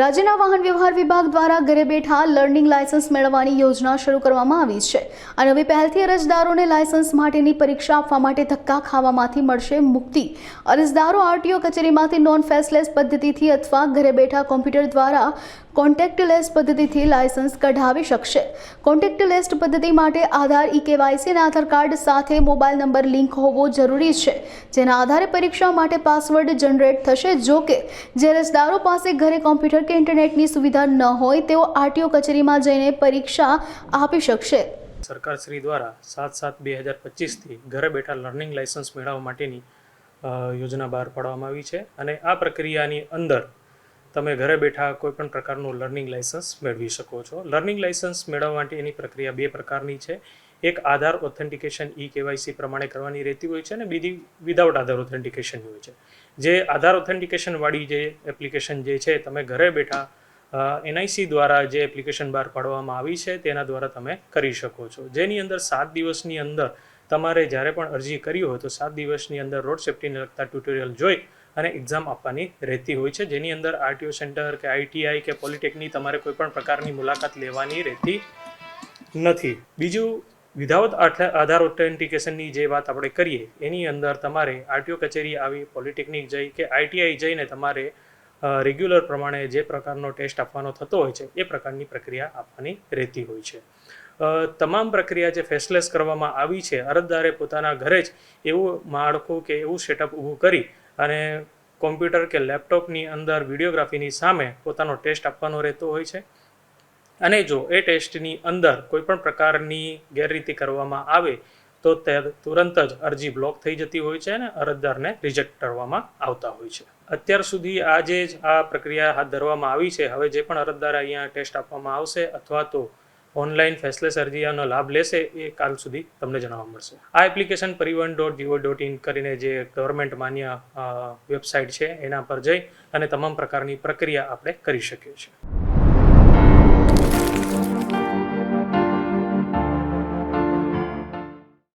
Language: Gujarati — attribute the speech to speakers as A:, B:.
A: રાજ્યના વાહન વ્યવહાર વિભાગ દ્વારા ઘરે બેઠા લર્નિંગ લાયસન્સ મેળવવાની યોજના શરૂ કરવામાં આવી છે. આ નવી પહેલથી અરજદારોને લાયસન્સ માટેની પરીક્ષા આપવા માટે ધક્કા ખાવામાંથી મળશે મુક્તિ. અરજદારો આરટીઓ કચેરીમાંથી નોન ફેસલેસ પદ્ધતિથી અથવા ઘરે બેઠા કોમ્પ્યુટર દ્વારા કોન્ટેક્ટલેસ પદ્ધતિથી લાયસન્સ કઢાવી શકશે. કોન્ટેક્ટલેસ પદ્ધતિ માટે આધાર, ઈ કેવાયસી અને આધાર કાર્ડ સાથે મોબાઈલ નંબર લિંક હોવો જરૂરી છે. જેના આધારે પરીક્ષા માટે પાસવર્ડ જનરેટ થશે, જો કે જે અરજદારો પાસે ઘરે કોમ્પ્યુટર કે ઇન્ટરનેટની સુવિધા ન હોય તેઓ આરટીઓ કચેરીમાં જઈને પરીક્ષા આપી શકશે.
B: સરકાર શ્રી દ્વારા સાત સાત બે હજાર પચીસથી ઘરે બેઠા લર્નિંગ લાઇસન્સ મેળવવા માટેની યોજના બહાર પાડવામાં આવી છે અને આ પ્રક્રિયાની અંદર તમે ઘરે બેઠા કોઈપણ પ્રકારનું લર્નિંગ લાઇસન્સ મેળવી શકો છો. લર્નિંગ લાઇસન્સ મેળવવા માટે એની પ્રક્રિયા બે પ્રકારની છે. એક આધાર ઓથેન્ટિકેશન ઈ કેવાયસી પ્રમાણે કરવાની રહેતી હોય છે અને બીજી વિધાઉટ આધાર ઓથેન્ટિકેશનની હોય છે. જે આધાર ઓથેન્ટિકેશનવાળી જે એપ્લિકેશન જે છે, તમે ઘરે બેઠા એનઆઈસી દ્વારા જે એપ્લિકેશન બહાર પાડવામાં આવી છે, તેના દ્વારા તમે કરી શકો છો. જેની અંદર સાત દિવસની અંદર તમારે જ્યારે પણ અરજી કરી હોય તો સાત દિવસની અંદર રોડ સેફ્ટીને લગતા ટ્યુટોરિયલ જોઈ અને એક્ઝામ આપવાની રહેતી હોય છે. જેની અંદર આરટીઓ સેન્ટર કે આઈટીઆઈ કે પોલિટેકની તમારે કોઈ પણ પ્રકારની મુલાકાત લેવાની રહેતી નથી. બીજું વિધાઉટ આધાર ઓથેન્ટિકેશનની જે વાત આપણે કરીએ, એની અંદર તમારે આરટીઓ કચેરી આવી, પોલિટેકનિક જઈ કે આઈટીઆઈ જઈને તમારે રેગ્યુલર પ્રમાણે જે પ્રકારનો ટેસ્ટ આપવાનો થતો હોય છે, એ પ્રકારની પ્રક્રિયા આપવાની રહેતી હોય છે. તમામ પ્રક્રિયા જે ફેસલેસ કરવામાં આવી છે, અરજદારે પોતાના ઘરે જ એવું માળખું કે એવું સેટઅપ ઊભું કરી અને કોમ્પ્યુટર કે લેપટોપની અંદર વિડીયોગ્રાફીની સામે પોતાનો ટેસ્ટ આપવાનો રહેતો હોય છે. અને જો એ ટેસ્ટની અંદર કોઈપણ પ્રકારની ગેરરીતિ કરવામાં આવે, તો તે તુરંત જ અરજી બ્લોક થઈ જતી હોય છે અને અરજદારને રિજેક્ટ કરવામાં આવતા હોય છે. અત્યાર સુધી આ જે જ આ પ્રક્રિયા હાથ ધરવામાં આવી છે. હવે જે પણ અરજદાર અહીંયા ટેસ્ટ આપવામાં આવશે અથવા તો ઓનલાઈન ફેસલેસ અરજીનો લાભ લેશે, એ કાલ સુધી તમને જણાવવા મળશે. આ એપ્લિકેશન પરિવહન ડોટ જીઓ ડોટ ઇન કરીને જે ગવર્મેન્ટ માન્ય વેબસાઇટ છે, એના પર જઈ અને તમામ પ્રકારની પ્રક્રિયા આપણે કરી શકીએ છીએ.